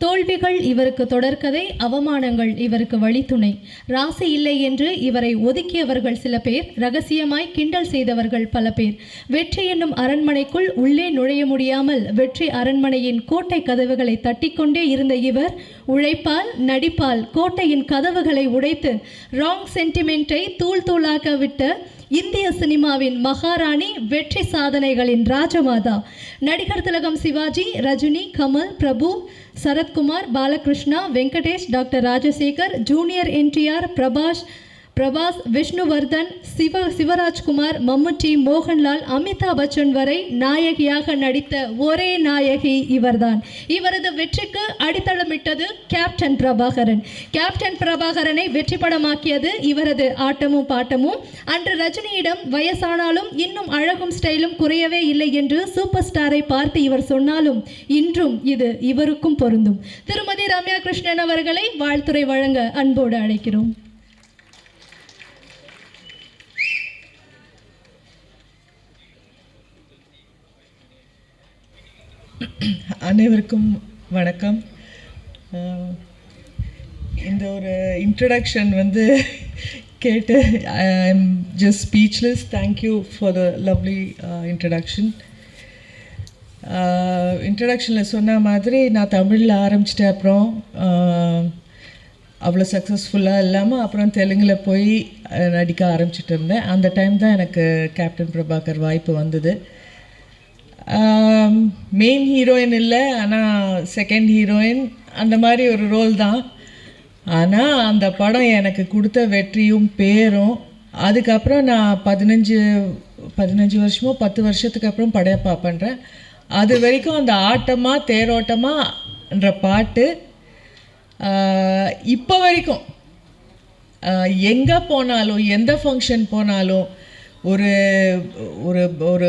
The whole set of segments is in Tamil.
தோல்விகள் இவருக்கு தொடர்கதை அவமானங்கள் இவருக்கு வழித்துணை. ராசி இல்லை என்று இவரை ஒதுக்கியவர்கள் சில பேர் ரகசியமாய் கிண்டல் செய்தவர்கள் பல பேர். வெற்றி என்னும் அரண்மனைக்குள் உள்ளே நுழைய முடியாமல் வெற்றி அரண்மனையின் கோட்டை கதவுகளை தட்டிக்கொண்டே இருந்த இவர் உழைப்பால் நடிப்பால் கோட்டையின் கதவுகளை உடைத்து ராங் சென்டிமெண்ட்டை தூள் தூளாக்க விட்ட இந்திய சினிமாவின் மகாராணி வெற்றி சாதனைகளின் ராஜமாதா. நடிகர் திலகம் சிவாஜி ரஜினி கமல் பிரபு சரத்குமார் பாலகிருஷ்ணா வெங்கடேஷ் டாக்டர் ராஜசேகர் ஜூனியர் என்டிஆர் பிரபாஷ் பிரபாஸ் விஷ்ணுவர்தன் சிவ சிவராஜ்குமார் மம்முட்டி மோகன்லால் அமிதாப் பச்சன் வரை நாயகியாக நடித்த ஒரே நாயகி இவர்தான். இவரது வெற்றிக்கு அடித்தளமிட்டது கேப்டன் பிரபாகரன். கேப்டன் பிரபாகரனை வெற்றி படமாக்கியது இவரது ஆட்டமும் பாட்டமும். அன்று ரஜினியிடம் வயசானாலும் இன்னும் அழகும் ஸ்டைலும் குறையவே இல்லை என்று சூப்பர் ஸ்டாரை பார்த்து இவர் சொன்னாலும் இன்றும் இது இவருக்கும் பொருந்தும். திருமதி ரம்யா கிருஷ்ணன் அவர்களை வாழ்த்துறை வழங்க அன்போடு அழைக்கிறோம். அனைவருக்கும் வணக்கம். இந்த ஒரு இன்ட்ரடக்ஷன் வந்து கேட்டு I am just speechless thank you for the lovely introduction இன்ட்ரடக்ஷனில் சொன்ன மாதிரி நான் தமிழில் ஆரம்பிச்சிட்டேன் அப்புறம் அவ்வளோ சக்ஸஸ்ஃபுல்லாக இல்லாமல் அப்புறம் தெலுங்கில் போய் நடிக்க ஆரம்பிச்சிட்டு இருந்தேன். அந்த டைம் தான் எனக்கு கேப்டன் பிரபாகர் வாய்ப்பு வந்தது. மெயின் ஹீரோயின் இல்லை ஆனால் செகண்ட் ஹீரோயின் அந்த மாதிரி ஒரு ரோல் தான். ஆனால் அந்த படம் எனக்கு கொடுத்த வெற்றியும் பேரும். அதுக்கப்புறம் நான் பதினஞ்சு பதினஞ்சு வருஷமோ பத்து வருஷத்துக்கு அப்புறம் படையப்பா பண்ணுறேன் அது வரைக்கும் அந்த ஆட்டமாக தேரோட்டமாகன்ற பாட்டு இப்போ வரைக்கும். எங்கே போனாலும் எந்த ஃபங்க்ஷன் போனாலும் ஒரு ஒரு ஒரு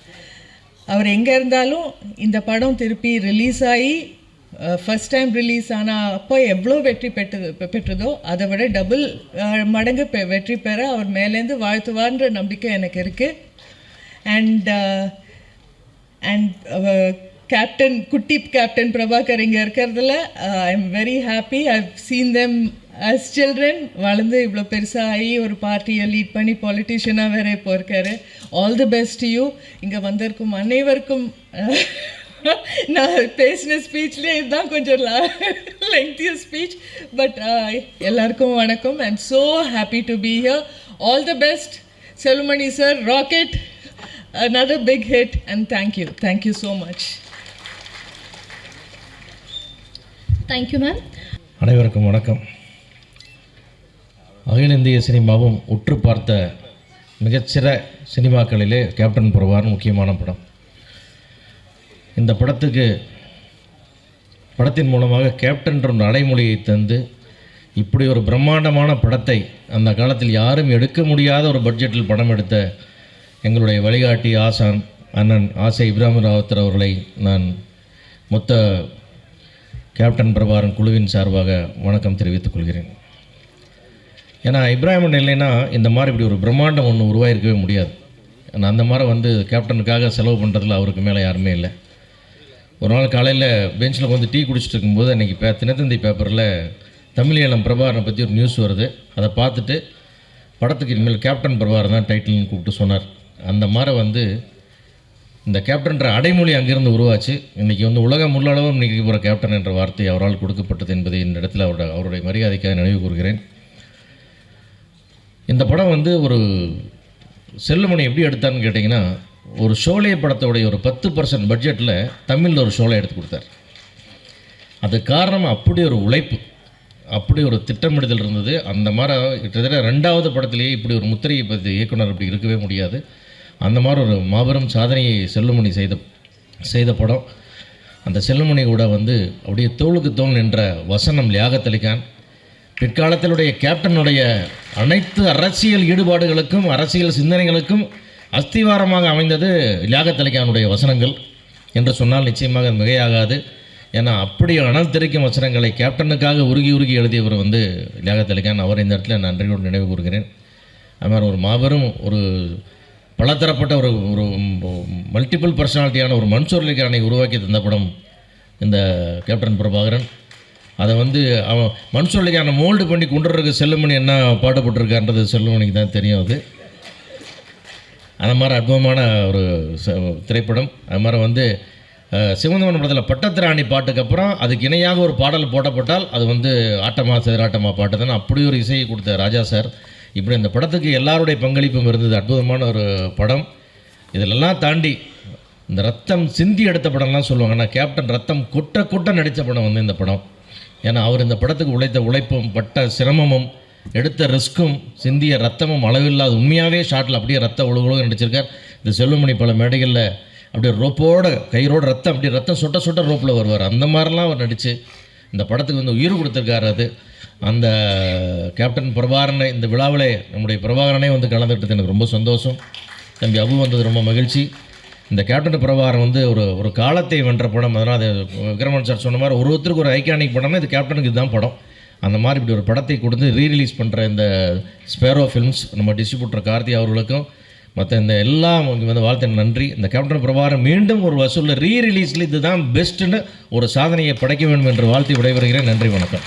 அவர் எங்கே இருந்தாலும் இந்த படம் திருப்பி ரிலீஸ் ஆகி ஃபஸ்ட் டைம் ரிலீஸ் ஆனால் அப்போ எவ்வளோ வெற்றி பெற்றது பெற்றதோ அதை விட டபுள் மடங்கு பெ வெற்றி பெற அவர் மேலேருந்து வாழ்த்துவார்ன்ற நம்பிக்கை எனக்கு இருக்குது அண்ட் அண்ட் கேப்டன் குட்டி கேப்டன் பிரபாகர் இங்கே இருக்கிறதுல I am very happy I seen them as children வளர்ந்து இவ்வளோ பெருசாக ஆகி ஒரு பார்ட்டியை லீட் பண்ணி பாலிட்டிஷியனாக வேற இப்போ இருக்காரு. ஆல் தி பெஸ்ட் யூ இங்கே வந்திருக்கும் அனைவருக்கும் நான் பேசின ஸ்பீச்லேயே இதுதான் கொஞ்சம் லெங்க்திய ஸ்பீச் பட் எல்லாருக்கும் வணக்கம். I am so happy to be here all the best Selvamani sir rocket another big hit and thank you. Thank you so much. Thank you ma'am அனைவருக்கும் வணக்கம். அகில இந்திய சினிமாவும் உற்று பார்த்த மிகச்சிற சினிமாக்களிலே கேப்டன் பிரபார் முக்கியமான படம். இந்த படத்துக்கு படத்தின் மூலமாக கேப்டன்ற ஒரு அடைமொழியை தந்து இப்படி ஒரு பிரம்மாண்டமான படத்தை அந்த காலத்தில் யாரும் எடுக்க முடியாத ஒரு பட்ஜெட்டில் படம் எடுத்த எங்களுடைய வழிகாட்டி ஆசான் அண்ணன் ஆசை இப்ராஹிம் ராவத்தர் அவர்களை நான் மொத்த கேப்டன் பிரபாரன் குழுவின் சார்பாக வணக்கம் தெரிவித்துக் கொள்கிறேன். ஏன்னா இப்ராஹிமன் இல்லைன்னா இந்த மாதிரி இப்படி ஒரு பிரம்மாண்டம் ஒன்று உருவாயிருக்கவே முடியாது. ஏன்னா அந்த மாதிரி வந்து கேப்டனுக்காக செலவு பண்ணுறதுல அவருக்கு மேலே யாருமே இல்லை. ஒரு நாள் காலையில் பெஞ்சில் வந்து டீ குடிச்சிட்டு இருக்கும்போது அன்றைக்கி பே தினத்தந்தி பேப்பரில் தமிழீழம் பிரபாகரனை பற்றி ஒரு நியூஸ் வருது. அதை பார்த்துட்டு படத்துக்கு இனிமேல் கேப்டன் பிரபாகரன் தான் டைட்டில்னு கூப்பிட்டு சொன்னார். அந்த மாதிரி வந்து இந்த கேப்டன்ற அடைமொழி அங்கிருந்து உருவாச்சு. இன்றைக்கி வந்து உலகம் உள்ளளவும் இன்றைக்கி போகிற கேப்டன் என்ற வார்த்தை அவரால் கொடுக்கப்பட்டது என்பதை இந்த இடத்துல அவரோட அவருடைய மரியாதைக்காக நினைவு கூறுகிறேன். இந்த படம் வந்து ஒரு செல்லுமணி எப்படி எடுத்தான்னு கேட்டிங்கன்னா ஒரு ஷோலே படத்தோடைய ஒரு பத்து பர்சன்ட் பட்ஜெட்டில் தமிழில் ஒரு ஷோலை எடுத்து கொடுத்தார். அது காரணம் அப்படி ஒரு உழைப்பு அப்படி ஒரு திட்டமிடுதல் இருந்தது. அந்த மாதிரி கிட்டத்தட்ட ரெண்டாவது படத்திலேயே இப்படி ஒரு முத்திரையை பற்றி இயக்குனர் அப்படி இருக்கவே முடியாது. அந்த மாதிரி ஒரு மாபெரும் சாதனையை செல்லுமணி செய்த செய்த படம். அந்த செல்லுமணி கூட வந்து அப்படியே தோளுக்கு தோல் நின்ற வசனம் லியாகத்தலிகான் பிற்காலத்தினுடைய கேப்டனுடைய அனைத்து அரசியல் ஈடுபாடுகளுக்கும் அரசியல் சிந்தனைகளுக்கும் அஸ்திவாரமாக அமைந்தது லியாகத்தலிகானுடைய வசனங்கள். என்று சொன்னால் நிச்சயமாக அது மிகையாகாது. ஏன்னா அப்படி அனர்தரிக்கும் வசனங்களை கேப்டனுக்காக உருகி உருகி எழுதியவர் வந்து லியாகத்தலிகான் அவர் இந்த இடத்துல நன்றியோடு நினைவு கூறுகிறேன். அது மாதிரி ஒரு மாபெரும் ஒரு பலதரப்பட்ட ஒரு ஒரு மல்டிபிள் பர்சனாலிட்டியான ஒரு மன்சூர் அலிகானை உருவாக்கி தந்த படம் இந்த கேப்டன் பிரபாகரன். அதை வந்து அவன் மன்சூர் மோல்டு பண்ணி கொண்டுறதுக்கு செல்லுமணி என்ன பாடுபட்டிருக்கான்றது செல்லுமணிக்கு தான் தெரியும் அது. அந்த மாதிரி அற்புதமான ஒரு ச- திரைப்படம். அது மாதிரி வந்து சிவந்தவன் படத்தில் பட்டத்திராணி பாட்டுக்கு அப்புறம் அதுக்கு இணையாக ஒரு பாடல் போடப்பட்டால் அது வந்து ஆட்டமா செதிராட்டமா பாட்டு தான் அப்படி ஒரு இசையை கொடுத்த ராஜா சார். இப்படி இந்த படத்துக்கு எல்லாருடைய பங்களிப்பும் இருந்தது. அற்புதமான ஒரு படம். இதிலெல்லாம் தாண்டி இந்த ரத்தம் சிந்தி எடுத்த படம்லாம் சொல்லுவாங்க. ஆனால் கேப்டன் ரத்தம் கொட்ட கொட்ட நடித்த படம் வந்து இந்த படம். ஏன்னா அவர் இந்த படத்துக்கு உழைத்த உழைப்பும் பட்ட சிரமமும் எடுத்த ரிஸ்க்கும் சிந்திய ரத்தமும் அளவில்லாத உண்மையாகவே ஷாட்டில் அப்படியே ரத்த ஒழுகுழுக நடிச்சிருக்கார். இந்த செல்வமணி பல மேடைகளில் அப்படியே ரோப்போட கயிறோட ரத்தம் அப்படியே ரத்தம் சொட்ட சொட்ட ரோப்பில் வருவார். அந்த மாதிரிலாம் அவர் நடித்து இந்த படத்துக்கு வந்து உயிர் கொடுத்துருக்காரு அது. அந்த கேப்டன் பிரபாகரனை இந்த விழாவிலே நம்முடைய பிரபாகரனே வந்து கலந்துக்கிட்டது எனக்கு ரொம்ப சந்தோஷம். தம்பி அபு வந்தது ரொம்ப மகிழ்ச்சி. இந்த கேப்டன் பிரபாகரன் வந்து ஒரு ஒரு காலத்தை வென்ற படம். அதனால் அது விக்ரமன் சார் சொன்ன மாதிரி ஒரு ஒருத்தருக்கு ஒரு ஐக்கானிக் படம்னா இது கேப்டனுக்கு இதுதான் படம். அந்த மாதிரி இப்படி ஒரு படத்தை கொடுத்து ரீ ரிலீஸ் பண்ணுற இந்த ஸ்பேரோ ஃபிலிம்ஸ் நம்ம டிஸ்ட்ரிபியூட்டர் கார்த்தி அவர்களுக்கும் மற்ற இந்த எல்லாம் வந்து வாழ்த்து நன்றி. இந்த கேப்டன் பிரபாகரன் மீண்டும் ஒரு வசூலில் ரீ ரிலீஸில் இதுதான் பெஸ்ட்டுன்னு ஒரு சாதனையை படைக்க வேண்டும் என்று வாழ்த்தி விடைபெறுகிறேன். நன்றி வணக்கம்.